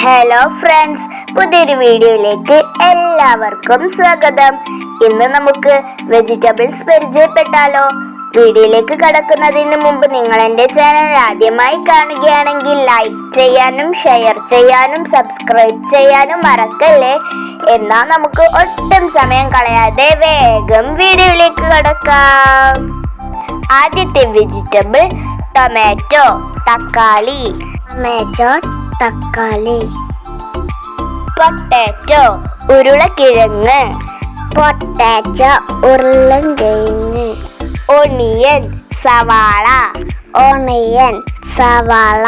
Hello friends പുതിയൊരു വീഡിയോയിലേക്ക് എല്ലാവർക്കും സ്വാഗതം. ഇന്ന് നമുക്ക് വെജിറ്റബിൾസ് പരിചയപ്പെട്ടാലോ? വീഡിയോയിലേക്ക് കടക്കുന്നതിന് മുമ്പ് നിങ്ങൾ എന്റെ ചാനൽ ആദ്യമായി കാണുകയാണെങ്കിൽ ലൈക്ക് ചെയ്യാനും ഷെയർ ചെയ്യാനും സബ്സ്ക്രൈബ് ചെയ്യാനും മറക്കല്ലേ? എന്നാൽ നമുക്ക് ഒട്ടും സമയം കളയാതെ വേഗം വീഡിയോയിലേക്ക് കടക്കാം. ആദ്യത്തെ വെജിറ്റബിൾ ടൊമാറ്റോ തക്കാളി. ടൊമാറ്റോ തക്കാളി പൊട്ടാറ്റോ ഉരുളക്കിഴങ്ങ് പൊട്ടാറ്റോ ഉരുളക്കിഴങ്ങ് ഒണിയൻ സവാള ഓണിയൻ സവാള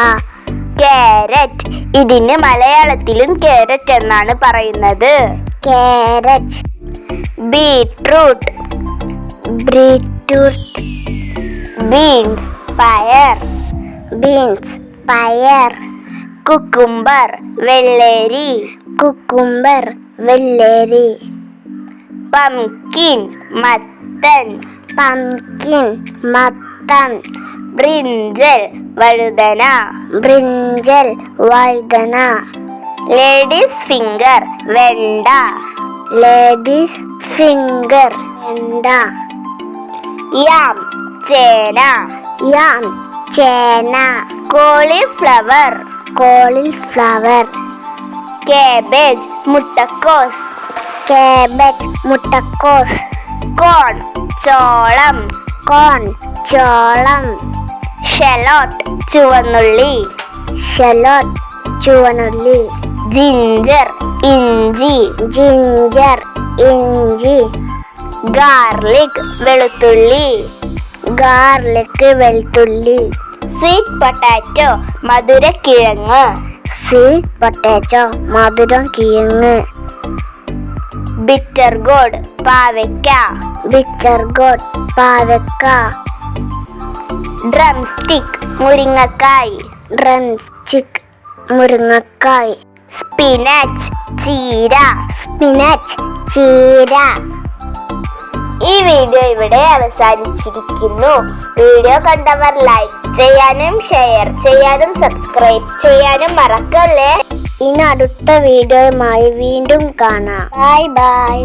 കാരറ്റ് ഇതിന് മലയാളത്തിലും കാരറ്റ് എന്നാണ് പറയുന്നത്. Carrot beetroot. ബീട്രൂട്ട്. ബീൻസ്. പയർ. ബീൻസ്. പയർ. കുക്കുംബർ വെള്ളരി. കുക്കുംബർ വെള്ളരി. പംകിൻ മത്തൻ. പംകിൻ മത്തൻ. ബ്രിഞ്ചൽ വഴുതന. ബ്രിഞ്ചൽ വഴുതന. ലേഡീസ് ഫിംഗർ വെണ്ട. ലേഡീസ് ഫിംഗർ വെണ്ട. യാം ചേന. യാം ചേന. കോളിഫ്ലവർ. കോളിഫ്ലവർ കേബേജ് മുട്ടക്കോസ്. കേബേജ് മുട്ടക്കോസ്. കോൺ ചോളം. കോൺ ചോളം. ഷെലോട്ട് ചുവന്നുള്ളി. ഷെലോട്ട് ചുവന്നുള്ളി. ജിഞ്ചർ ഇഞ്ചി. ജിഞ്ചർ ഇഞ്ചി. ഗാർലിക് വെളുത്തുള്ളി. ഗാർലിക് വെളുത്തുള്ളി. സ്വീറ്റ് പൊട്ടാറ്റോ മധുരക്കിഴങ്ങ് സ്വീറ്റ് പൊട്ടാറ്റോ മധുരം കിഴങ്ങ്. ബിറ്റർ ഗോഡ് പാവയ്ക്ക. ബിറ്റർ ഗോഡ് പാവയ്ക്ക. ഡ്രം സ്റ്റിക്ക് മുരിങ്ങക്കായ്. ഡ്രം സ്റ്റിക്ക് മുരിങ്ങക്കായ്. സ്പിനാച്ച് ചീര. സ്പിനാച്ച് ചീര. ഈ വീഡിയോ ഇവിടെ അവസാനിച്ചിരിക്കുന്നു. വീഡിയോ കണ്ടവർ ലൈക്ക് ചെയ്യാനും ഷെയർ ചെയ്യാനും സബ്സ്ക്രൈബ് ചെയ്യാനും മറക്കല്ലേ? ഇനി അടുത്ത വീഡിയോയുമായി വീണ്ടും കാണാം. Bye bye.